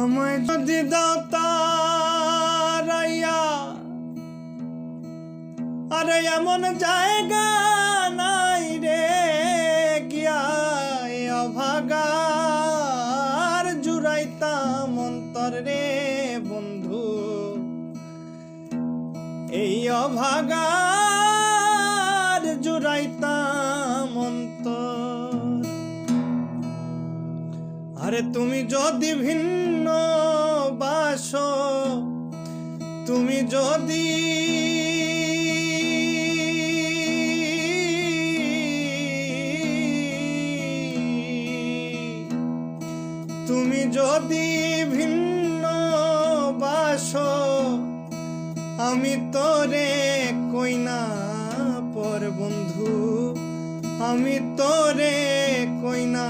আমায় যদি দাও তারাইয়া আরে এমন জায়গা নাই রে কিয়া এ অভাগার, জুড়াইতাম অন্তর রে বন্ধু। এই অভাগার, জুড়াইতাম অন্তর। আরে তুমি যদি ভিন্ন তুমি যদি তুমি যদি ভিন্ন বাস আমি তোরে কইনা পর বন্ধু আমি তোরে কইনা